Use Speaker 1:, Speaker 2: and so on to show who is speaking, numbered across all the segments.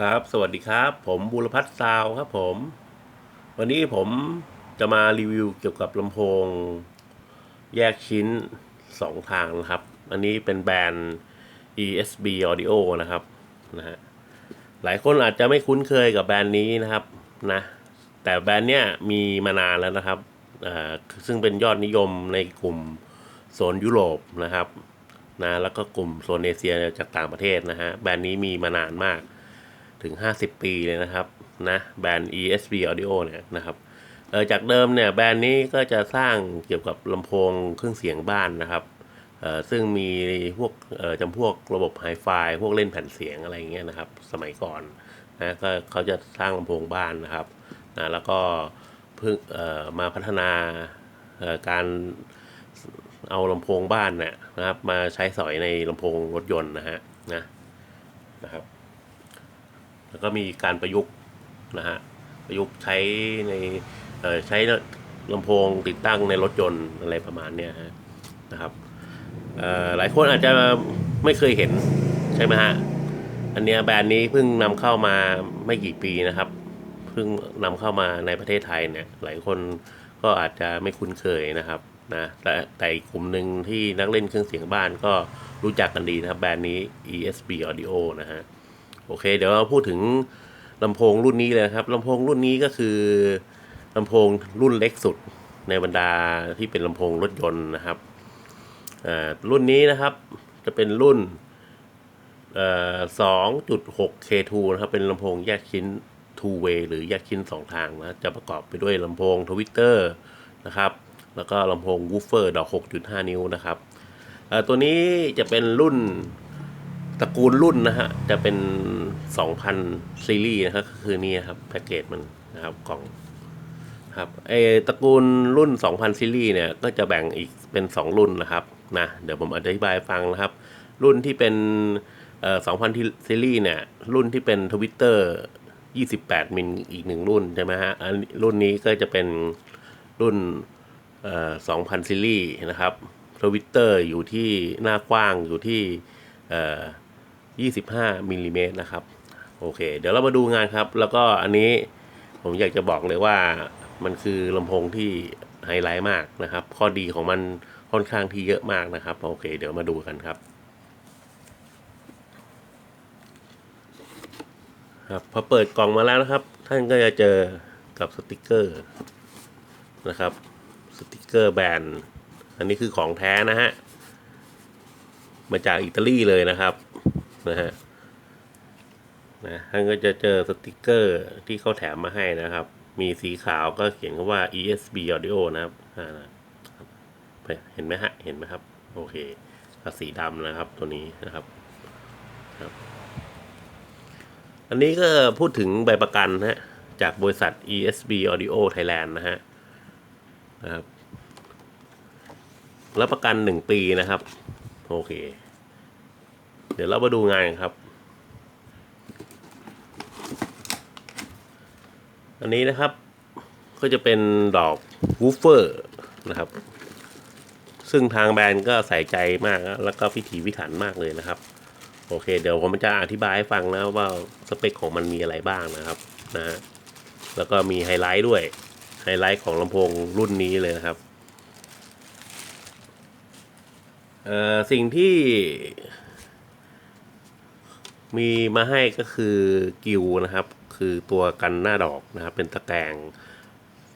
Speaker 1: ครับ สวัสดีครับ ผมบุรพัฒน์ซาวครับผม วันนี้ผมจะมารีวิวเกี่ยวกับลำโพง แยกชิ้นสองทางนะครับ อันนี้เป็นแบรนด์ ESB Audio นะครับนะฮะหลายคนอาจจะไม่คุ้นเคยกับแบรนด์นี้นะครับนะ แต่แบรนด์เนี้ยมีมานานแล้วนะครับอ่าซึ่งเป็นยอดนิยมในกลุ่มโซนยุโรปนะครับนะแล้วก็กลุ่มโซนเอเชียจากต่างประเทศนะฮะแบรนด์นี้มีมานานมาก ถึง 50 ปีเลยนะครับนะแบรนด์ ESB Audio เนี่ยนะครับเออจากเดิมเนี่ยแบรนด์นี้ก็จะสร้างเกี่ยวกับลำโพงเครื่องเสียงบ้านนะครับเออซึ่งมีพวกเออจำพวกระบบไฮไฟพวกเล่นแผ่นเสียงอะไรอย่างเงี้ยนะครับ สมัยก่อนนะก็เขาจะสร้างลำโพงบ้านนะครับนะแล้วก็เพิ่งเออมาพัฒนาเออการเอาลำโพงบ้านเนี่ยนะครับ มาใช้สอยในลำโพงรถยนต์นะฮะนะนะครับ แล้วก็มีการประยุกต์นะฮะประยุกต์ใช้ในใช้ลำโพงติดตั้งในรถยนต์อะไรประมาณเนี้ยนะครับหลายคนอาจจะไม่เคยเห็นใช่ไหมฮะอันเนี้ยแบรนด์นี้เพิ่งนำเข้ามาไม่กี่ปีนะครับเพิ่งนำเข้ามาในประเทศไทยเนี่ยหลายคนก็อาจจะไม่คุ้นเคยนะครับนะแต่แต่อีกกลุ่มหนึ่งที่นักเล่นเครื่องเสียงบ้านก็รู้จักกันดีนะครับแบรนด์นี้ ESB Audio นะฮะ โอเค เดี๋ยวเราพูดถึงลำโพงรุ่นนี้เลยนะครับลำโพงรุ่นนี้ก็คือลำโพงรุ่นเล็กสุดในบรรดาที่เป็นลำโพงรถยนต์นะครับอ่ารุ่นนี้นะครับจะเป็นรุ่นสองจุดหก K2 นะครับ เป็นลำโพงแยกชิ้น two way หรือแยกชิ้นสองทางนะจะประกอบไปด้วยลำโพงทวิตเตอร์นะครับ แล้วก็ลำโพงวูฟเฟอร์ดอก 6.5 นิ้วนะครับตัวนี้จะเป็นรุ่น ตระกูลรุ่นนะฮะ จะเป็น 2,000 ซีรีส์นะครับคือนี่ครับแพ็กเกจมันนะครับกล่องครับไอตระกูลรุ่น 2,000 ซีรีส์เนี่ย ก็จะแบ่งอีกเป็น 2 รุ่นนะครับนะเดี๋ยวผมอธิบายฟังนะครับ รุ่นที่เป็นเอ่อ2,000 ซีรีส์เนี่ย รุ่นที่เป็นทวิตเตอร์28 มิลอีกหนึ่งรุ่นใช่ไหมฮะอันรุ่นนี้ก็จะเป็นรุ่นเอ่อ2,000 ซีรีส์นะครับทวิตเตอร์อยู่ที่หน้ากว้างอยู่ที่เอ่อ 25มิลลิเมตรนะครับโอเค เดี๋ยวเรามาดูงานครับ แล้วก็อันนี้ผมอยากจะบอกเลยว่ามันคือลำโพงที่ไฮไลท์มากนะครับ ข้อดีของมันค่อนข้างที่เยอะมากนะครับ โอเค เดี๋ยวมาดูกันครับครับพอเปิดกล่องมาแล้วนะครับ ท่านก็จะเจอกับสติกเกอร์นะครับสติกเกอร์แบรนด์อันนี้คือของแท้นะฮะมาจากอิตาลีเลยนะครับ นะฮะนะท่านก็จะเจอสติกเกอร์ที่เขาแถมมาให้นะครับ มีสีขาวก็เขียนคำว่า ESB Audio นะครับอ่านะเห็นไหมฮะ เห็นไหมครับ โอเคสีดำนะครับตัวนี้นะครับครับ อันนี้ก็พูดถึงใบประกันนะฮะจากบริษัท ESB Audio Thailand นะฮะนะครับรับประกันหนึ่งปีนะครับ โอเค เดี๋ยวเรามาดูงานกันครับ อันนี้นะครับก็จะเป็นดอกวูฟเฟอร์นะครับ ซึ่งทางแบรนด์ก็ใส่ใจมากแล้วก็พิถีพิถันมากเลยนะครับ โอเค เดี๋ยวผมจะอธิบายให้ฟังนะว่าสเปคของมันมีอะไรบ้างนะครับนะแล้วก็มีไฮไลท์ด้วย ไฮไลท์ของลำโพงรุ่นนี้เลยนะครับสิ่งที่ มีมาให้ก็คือกิวนะครับ คือตัวกันหน้าดอกนะครับ เป็นตะแกรง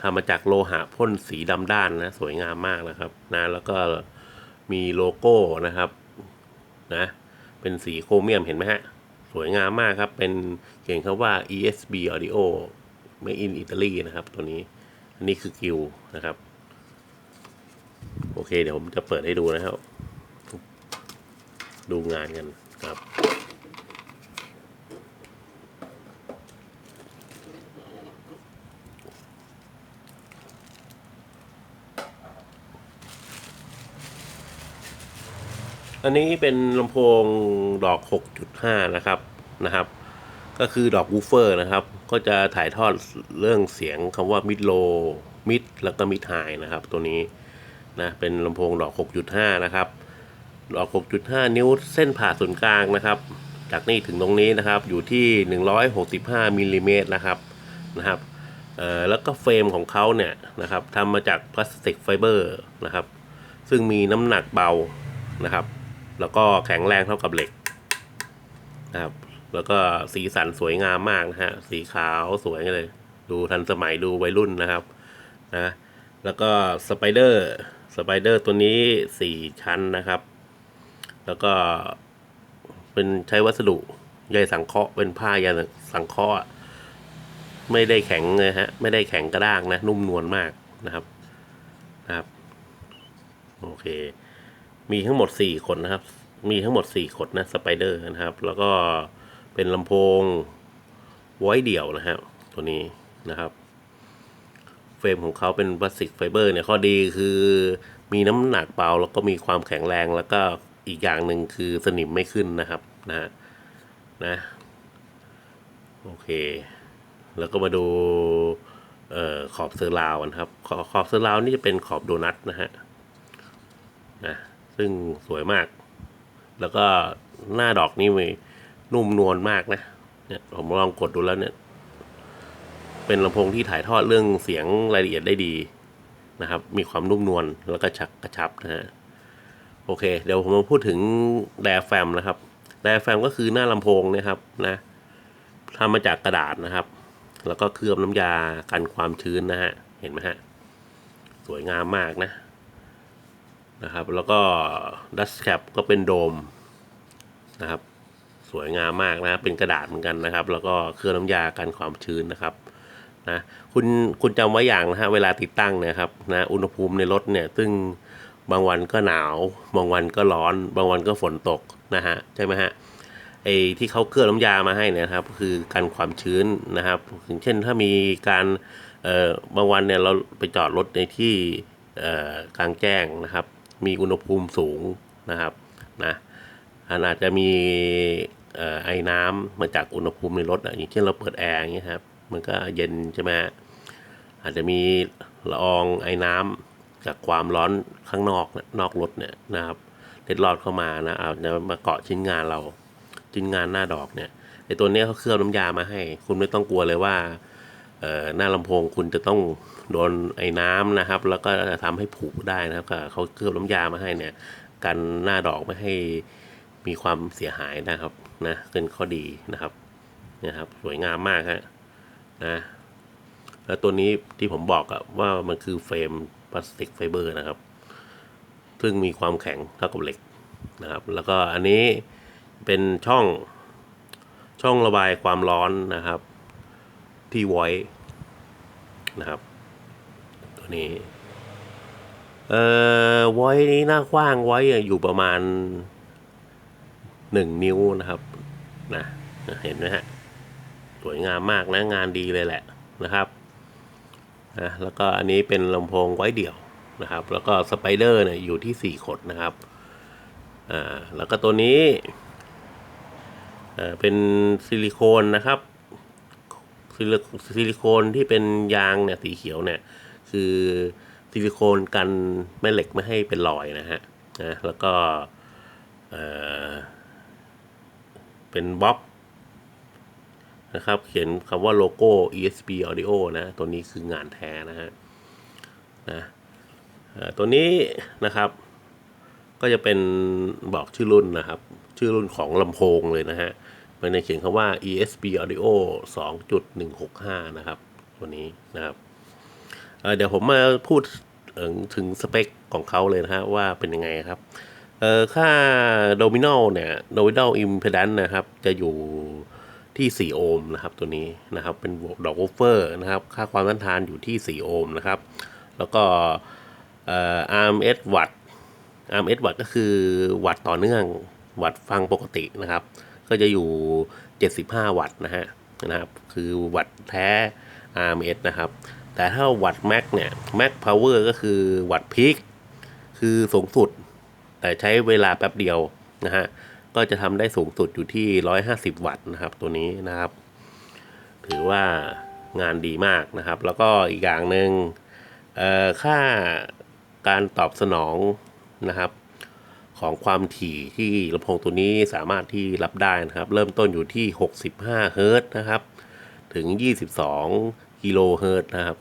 Speaker 1: ทำมาจากโลหะพ่นสีดำด้านนะ สวยงามมากนะครับนะแล้วก็มีโลโก้นะครับนะ เป็นสีโครเมียมเห็นไหมฮะ สวยงามมากครับ เป็นเขียนคำว่า ESB Audio Made in Italy นะครับ ตัวนี้ อันนี้คือกิวนะครับ โอเค เดี๋ยวผมจะเปิดให้ดูนะครับ ดูงานกันครับ อันนี้เป็นลำโพงดอก 6.5 นะครับนะครับ ก็คือดอกวูเฟอร์นะครับ ก็จะถ่ายทอดเรื่องเสียงคำว่ามิดโลมิดแล้วก็มิดไฮนะครับ ตัวนี้นะเป็นลำโพงดอก 6.5 นะครับ ดอก 6.5 นิ้วเส้นผ่าศูนย์กลางนะครับ จากนี่ถึงตรงนี้นะครับ อยู่ที่ 165มิลลิเมตรนะครับนะครับแล้วก็เฟรมของเขาเนี่ยนะครับทำมาจากพลาสติกไฟเบอร์นะครับ ซึ่งมีน้ำหนักเบานะครับ แล้วก็แข็งแรงเท่ากับเหล็กนะครับ แล้วก็สีสันสวยงามมากนะฮะ สีขาวสวยเลย ดูทันสมัยดูวัยรุ่นนะครับนะแล้วก็สไปเดอร์สไปเดอร์ตัวนี้สี่ชั้นนะครับ แล้วก็เป็นใช้วัสดุใยสังเคราะห์เป็นผ้าใยสังเคราะห์ไม่ได้แข็งเลยฮะ ไม่ได้แข็งกระด้างนะ นุ่มนวลมากนะครับ นะครับ โอเค มีทั้งหมดสี่ขนนะครับ มีทั้งหมดสี่ขนนะสไปเดอร์นะครับ แล้วก็เป็นลำโพงไว้เดี่ยวนะครับตัวนี้นะครับเฟรมของเขาเป็นพลาสติกไฟเบอร์เนี่ยข้อดีคือมีน้ำหนักเบาแล้วก็มีความแข็งแรงแล้วก็อีกอย่างหนึ่งคือสนิมไม่ขึ้นนะครับนะนะโอเค แล้วก็มาดูเอ่อขอบเซอร์ราวนะครับขอบขอบเซอร์ราวนี่จะเป็นขอบโดนัทนะฮะนะ ซึ่งสวยมาก แล้วก็หน้าดอกนี่มีนุ่มนวลมากนะ เนี่ยผมลองกดดูแล้วเนี่ย เป็นลำโพงที่ถ่ายทอดเรื่องเสียงรายละเอียดได้ดีนะครับ มีความนุ่มนวลแล้วก็ชักกระชับนะฮะ โอเค เดี๋ยวผมมาพูดถึงแดแฟมนะครับ แดแฟมก็คือหน้าลำโพงเนะครับนะทำมาจากกระดาษนะครับ แล้วก็เคลือบน้ำยากันความชื้นนะฮะ เห็นไหมฮะ สวยงามมากนะ นะครับ แล้วก็ดัสแคปก็เป็นโดมนะครับ สวยงามมากนะเป็นกระดาษเหมือนกันนะครับ แล้วก็เคลื่อบน้ำยากันความชื้นนะครับนะคุณคุณจำไว้อย่างนะฮะเวลาติดตั้งเนะครับนะอุณหภูมิในรถเนี่ยซึ่งบางวันก็หนาว บางวันก็ร้อน บางวันก็ฝนตกนะฮะใช่ไหมฮะไอ้ที่เขาเคลือบน้ำยามาให้เนยนะครับ คือกันความชื้นนะครับอย่างเช่นถ้ามีการเอ่อบางวันเนี่ยเราไปจอดรถในที่เอ่อกลางแจ้งนะครับ มีอุณหภูมิสูงนะครับนะอาจจะมีออไอ้น้ำมาจากอุณหภูมิในรถอะอย่างเช่นเราเปิดแอร์อย่างเงี้ยครับมันก็เย็นใช่ไหมอาจจะมีละอองไอ้น้ำจากความร้อนข้างนอกนอกรถเนี่ยนะครับเล็ดลอดเข้ามานะอาจจะมาเกาะชิ้นงานเราชิ้นงานหน้าดอกเนี่ยไอ้ตัวนี้เขาเคลือบน้ำยามาให้ คุณไม่ต้องกลัวเลยว่า หน้าลำโพงคุณจะต้องโดนไอ้น้ำนะครับ แล้วก็ทำให้ผุได้นะครับก็เขาเคลือบน้ำยามาให้เนี่ยกันหน้าดอกไม่ให้มีความเสียหายนะครับนะเป็นข้อดีนะครับนะครับ สวยงามมากฮะนะแล้วตัวนี้ที่ผมบอกอะว่ามันคือเฟรมพลาสติกไฟเบอร์นะครับ ซึ่งมีความแข็งเท่ากับเหล็กนะครับ แล้วก็อันนี้เป็นช่องช่องระบายความร้อนนะครับ ที่ไว้นะครับ ตัวนี้ เอ่อไว้นี้หน้ากว้างไว้อะอยู่ประมาณหนึ่งนิ้วนะครับนะเห็นไหมฮะ สวยงามมากนะ งานดีเลยแหละนะครับนะแล้วก็อันนี้เป็นลำโพงไว้เดี่ยวนะครับ แล้วก็สไปเดอร์เนี่ยอยู่ที่สี่ขดนะครับอ่าแล้วก็ตัวนี้อ่าเป็นซิลิโคนนะครับ ซิลิโคนที่เป็นยางเนี่ยสีเขียวเนี่ยคือซิลิโคนกันแม่เหล็กไม่ให้เป็นรอยนะฮะนะแล้วก็เออเป็นบล็อกนะครับ เขียนคำว่าโลโก้ ESP Audio นะ ตัวนี้คืองานแท้นะฮะนะตัวนี้นะครับ ก็จะเป็นบอกชื่อรุ่นนะครับ ชื่อรุ่นของลำโพงเลยนะฮะ มันจะเขียนคำว่า ESP Audio 2.165 นะครับ ตัวนี้นะครับเเดี๋ยวผมมาพูดถึงสเปคของเขาเลยนะฮะว่าเป็นยังไงครับค่าโดมิ n นเนี่ยโดมิ n นอิมเพด n นนะครับ จะอยู่ที่ 4 โอห์มนะครับตัวนี้นะครับ เป็นดอกโวเฟอร์นะครับ ค่าความต้านทานอยู่ที่ 4 โอห์มนะครับ แล้วก็เอ่อ RMS วัตต์ RMS วัตก็คือวัตต่อเนื่องวัตฟังปกตินะครับ ก็จะอยู่ 75 วัตต์นะฮะนะครับคือวัตต์แท้ RMS นะครับ แต่ถ้าวัตต์แม็กเนี่ย Max Power ก็คือวัตต์พีคคือสูงสุด แต่ใช้เวลาแป๊บเดียวนะฮะก็จะทำได้สูงสุดอยู่ที่ 150 วัตต์นะครับตัวนี้นะครับ ถือว่างานดีมากนะครับ แล้วก็อีกอย่างหนึ่งเอ่อค่าการตอบสนองนะครับ ของความถี่ที่ลำโพงตัวนี้สามารถที่รับได้นะครับ เริ่มต้นอยู่ที่ 65 เฮิรตซ์นะครับ ถึง 22 กิโลเฮิรตซ์นะครับ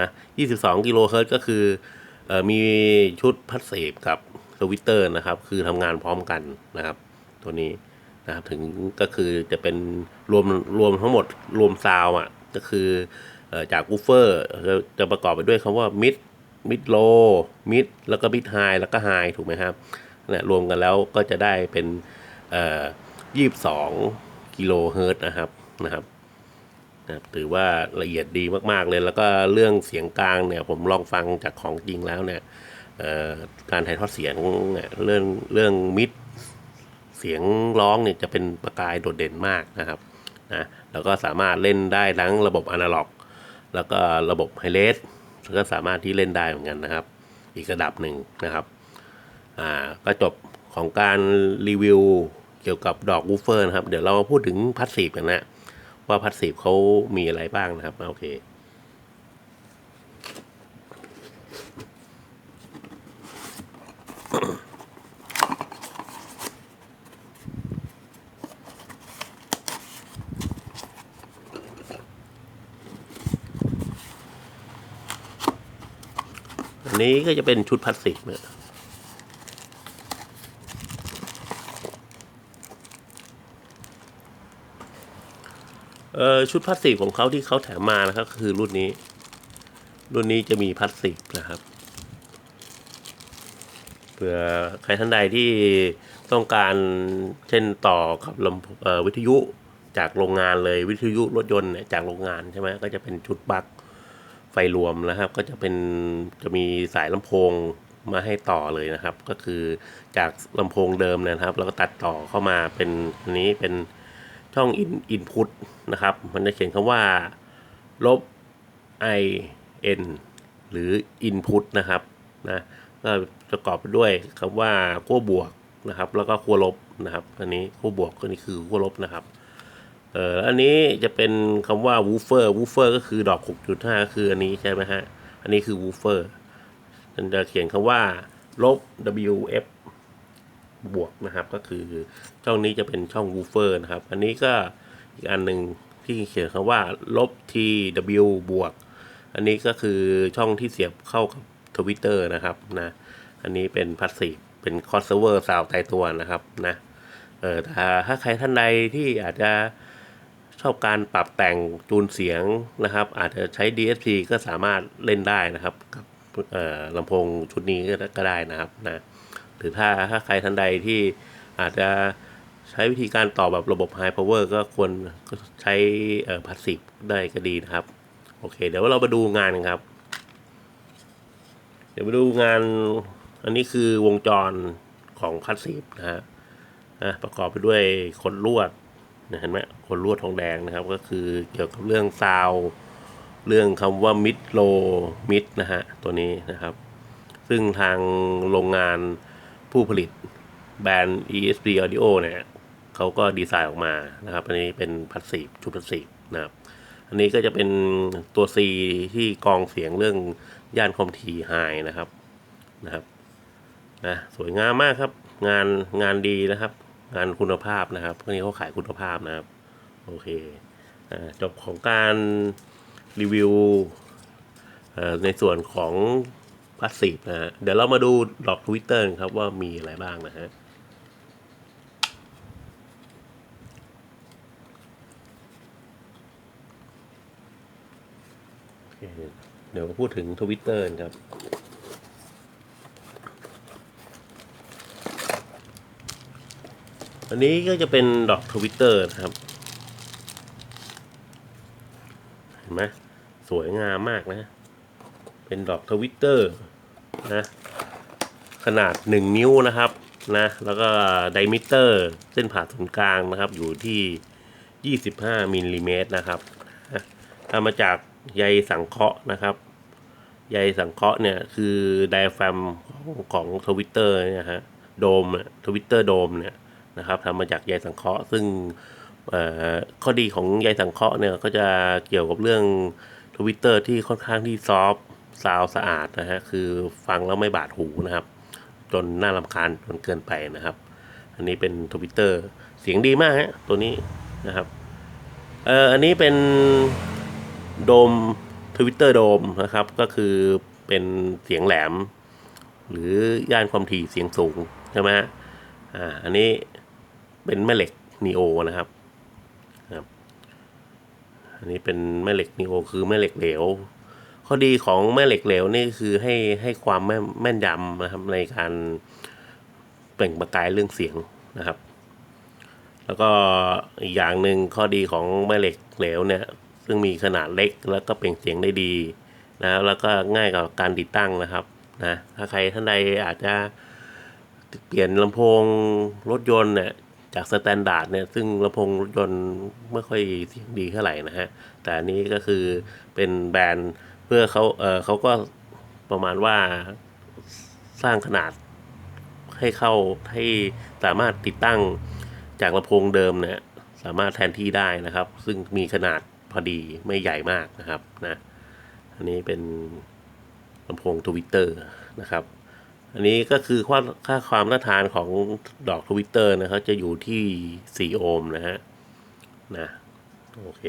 Speaker 1: นะ22 กิโลเฮิรตซ์ก็คือออมีชุดพัดเสพกับสวิตเตอร์นะครับ คือทำงานพร้อมกันนะครับ ตัวนี้นะครับถึงก็คือจะเป็นรวมรวมทั้งหมดรวมซาวอะก็คืออจากกูเฟอร์จะประกอบไปด้วยคำว่ามิดมิดโลมิดแล้วก็มิดไฮแล้วก็ไฮถูกไหมครับ นี่ยรวมกันแล้วก็จะได้เป็นยี่สิบสองกิโลเฮิรต์นะครับนะครับนะถือว่าละเอียดดีมาก ๆ เลย แล้วก็เรื่องเสียงกลางเนี่ย ผมลองฟังจากของจริงแล้วเนี่ยการถ่ายทอดเสียงเนี่ยเรื่องเรื่องมิดเสียงร้องเนี่ยจะเป็นประกายโดดเด่นมากนะครับนะแล้วก็สามารถเล่นได้ทั้งระบบอนาล็อก แล้วก็ระบบไฮเลสก็สามารถที่เล่นได้เหมือนกันนะครับ อีกระดับหนึ่งนะครับ อ่าก็จบของการรีวิวเกี่ยวกับดอกวูเฟอร์นะครับ เดี๋ยวเรามาพูดถึงพัสซีฟกันนะ ว่าพัสซีฟเขามีอะไรบ้างนะครับโอเคอันนี้ก็จะเป็นชุดพลาสติกเนี่ย เออชุดพลาสติกของเขาที่เขาแถมมานะครับคือรุ่นนี้ รุ่นนี้จะมีพลาสติกนะครับเผื่อใครท่านใดที่ต้องการเช่นต่อกับลำวิทยุจากโรงงานเลยวิทยุรถยนต์จากโรงงานใช่ไหมก็จะเป็นชุดบัคไฟรวมนะครับ ก็จะเป็นจะมีสายลำโพงมาให้ต่อเลยนะครับ ก็คือจากลำโพงเดิมนยนะครับ แล้วก็ตัดต่อเข้ามาเป็นอันนี้เป็น ช่องอินอินพุตนะครับ มันจะเขียนคำว่า ลบ i n หรือ input นะครับนะก็ประกอบไปด้วยคำว่าขั้วบวกนะครับ แล้วก็ขั้วลบนะครับอันนี้ขั้วบวกก็นี่คือขั้วลบนะครับเอ่ออันนี้จะเป็นคำว่าวูฟเฟอร์วูฟเฟอร์ก็คือดอก 6.5 ก็คืออันนี้ใช่ไหมฮะอันนี้คือวูฟเฟอร์มันจะเขียนคำว่าลบ WF บวกนะครับก็คือช่องนี้จะเป็นช่องวูเฟอร์นะครับ อันนี้ก็อีกอันหนึ่งที่เขียนคำว่าลบ TW บวก อันนี้ก็คือช่องที่เสียบเข้ากับทวิตเตอร์นะครับนะอันนี้เป็นพาสซีฟเป็นคอสเซเวอร์ซาวตายตัวนะครับนะเออถ้าถ้าใครท่านใดที่อาจจะชอบการปรับแต่งจูนเสียงนะครับ อาจจะใช้ DSP ก็สามารถเล่นได้นะครับกับลำโพงชุดนี้ก็ได้นะครับนะ รือถ้าถ้าใครท่านใดที่อาจจะใช้วิธีการต่อแบบระบบ High Power ก็ควรใช้เอ่อพาสซีฟได้ก็ดีนะครับ โอเค เดี๋ยวเรามาดูงานกันครับ เดี๋ยวมาดูงานอันนี้คือวงจรของพาสซีฟนะฮะอะประกอบไปด้วยขนลวดนะเห็นไหมคนลวดทองแดงนะครับ ก็คือเกี่ยวกับเรื่องซาวเรื่องคำว่ามิดโลมิดนะฮะตัวนี้นะครับ ซึ่งทางโรงงาน ผู้ผลิตแบรนด์ ESP Audio เนี่ยเขาก็ดีไซน์ออกมานะครับ อันนี้เป็นพัสซีฟชุดพัสซีฟนะครับ อันนี้ก็จะเป็นตัว C ที่กองเสียงเรื่องย่านคอมทีไฮนะครับนะครับนะสวยงามมากครับ งานงานดีนะครับ งานคุณภาพนะครับพวกนี้เขาขายคุณภาพนะครับ โอเคจบของการรีวิวในส่วนของ พาสซีฟนะฮะเดี๋ยวเรามาดูดอกทวิตเตอร์ครับว่ามีอะไรบ้างนะฮะเดี๋ยวมาพูดถึงทวิตเตอร์ครับอันนี้ก็จะเป็นดอกทวิตเตอร์นะครับ เห็นไหมสวยงามมากนะ เป็นดอกทวิตเตอร์นะขนาด 1 นิ้วนะครับนะแล้วก็ไดมิเตอร์เส้นผ่าศูนย์กลางนะครับ อยู่ที่ 25มิลลิเมตรนะครับทำมาจากใยสังเคราะห์นะครับใยสังเคราะห์เนี่ยคือไดแฟมของของทวิตเตอร์เนี่ยฮะโดมทวิตเตอร์โดมเนี่ยนะครับทำมาจากใยสังเคราะห์ ซึ่งข้อดีของใยสังเคราะห์เนี่ยก็จะเกี่ยวกับเรื่องทวิตเตอร์ที่ค่อนข้างที่ซอฟ ซาวสะอาดนะฮะคือฟังแล้วไม่บาดหูนะครับ จนน่ารำคาญจนเกินไปนะครับ อันนี้เป็นทวิตเตอร์เสียงดีมากฮะตัวนี้นะครับเอ่ออันนี้เป็นโดมทวิตเตอร์โดมนะครับ ก็คือเป็นเสียงแหลม หรือย่านความถี่เสียงสูงใช่ไหมฮะอ่าอันนี้เป็นแม่เหล็กนีโอนะครับครับ อันนี้เป็นแม่เหล็กนีโอคือแม่เหล็กเหลว ข้อดีของแม่เหล็กเหลวนี่คือให้ให้ความแม่นแม่นยำนะครับในการเปล่งประกายเรื่องเสียงนะครับ แล้วก็อีกอย่างหนึ่งข้อดีของแม่เหล็กเหลวเนี่ย ซึ่งมีขนาดเล็กแล้วก็เปล่งเสียงได้ดีนะแล้วก็ง่ายกับการติดตั้งนะครับนะถ้าใครท่านใดอาจจะเปลี่ยนลำโพงรถยนต์เนี่ย จากสแตนดาร์ดเนี่ยซึ่งลำโพงรถยนต์ไม่ค่อยดีเท่าไหร่นะฮะ แต่อันนี้ก็คือเป็นแบรนด์เพื่อเขาเออเขาก็ประมาณว่าสร้างขนาดให้เข้าให้สามารถติดตั้งจากลำโพงเดิมเนี่ยสามารถแทนที่ได้นะครับ ซึ่งมีขนาดพอดีไม่ใหญ่มากนะครับนะ อันนี้เป็นลำโพงทวิตเตอร์นะครับ อันนี้ก็คือค่าค่าความต้านทานของดอกทวิตเตอร์นะครับจะอยู่ที่ 4 โอห์มนะฮะนะโอเค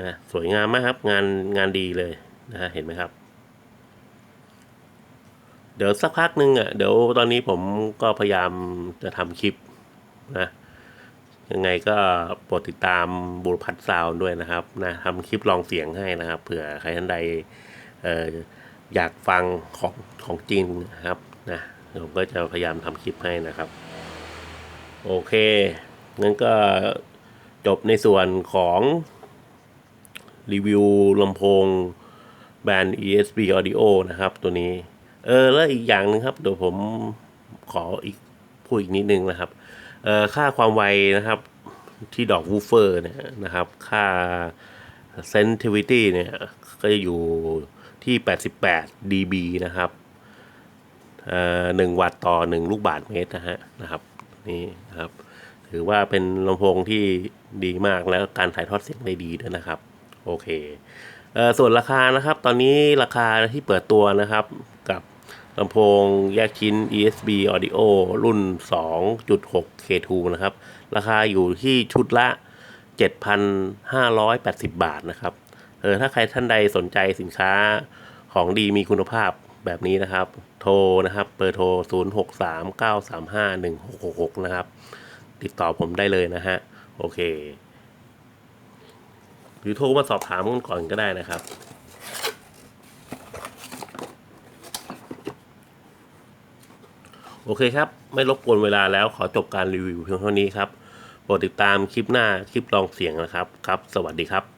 Speaker 1: นะสวยงามมากครับงานงานดีเลยนะฮะเห็นไหมครับ เดี๋ยวสักพักหนึ่งอะเดี๋ยวตอนนี้ผมก็พยายามจะทำคลิปนะยังไงก็โปรดติดตามบุรพัฒน์ซาวด์ด้วยนะครับนะทำคลิปลองเสียงให้นะครับเผื่อใครท่านใดเอ่อ อยากฟังของของจริงนะครับนะผมก็จะพยายามทำคลิปให้นะครับ โอเคงั้นก็จบในส่วนของรีวิวลำโพงแบรนด์ ESP Audio นะครับ ตัวนี้ เออ แล้วอีกอย่างหนึงครับ เดี๋ยวผมขออีกพูดอีกนิดนึงนะครับ เออค่าความไวนะครับที่ดอกวูเฟอร์เนี่ยนะครับ ค่า sensitivity เนี่ย ก็จะอยู่ ที่ 88 dB นะครับอ่อหนึ่งวัตต์ต่อหนึ่งลูกบาศก์เมตรนะฮะนะครับนี่นะครับ ถือว่าเป็นลำโพงที่ดีมากแล้วการถ่ายทอดเสียงได้ดีด้วยนะครับ โอเคเอ่อส่วนราคานะครับ ตอนนี้ราคาที่เปิดตัวนะครับกับลำโพงแยกชิ้น ESB Audio รุ่น 2.6 K2 นะครับ ราคาอยู่ที่ชุดละ 7,580 บาทนะครับ เออถ้าใครท่านใดสนใจสินค้าของดีมีคุณภาพแบบนี้นะครับ โทรนะครับเบอร์โทร 0639351666 นะครับ ติดต่อผมได้เลยนะฮะ โอเค หรือโทรมาสอบถามกันก่อนก็ได้นะครับโอเคครับ ไม่รบกวนเวลาแล้วขอจบการรีวิวเพียงเท่านี้ครับโปรดติดตามคลิปหน้าคลิปลองเสียงนะครับ ครับ สวัสดีครับ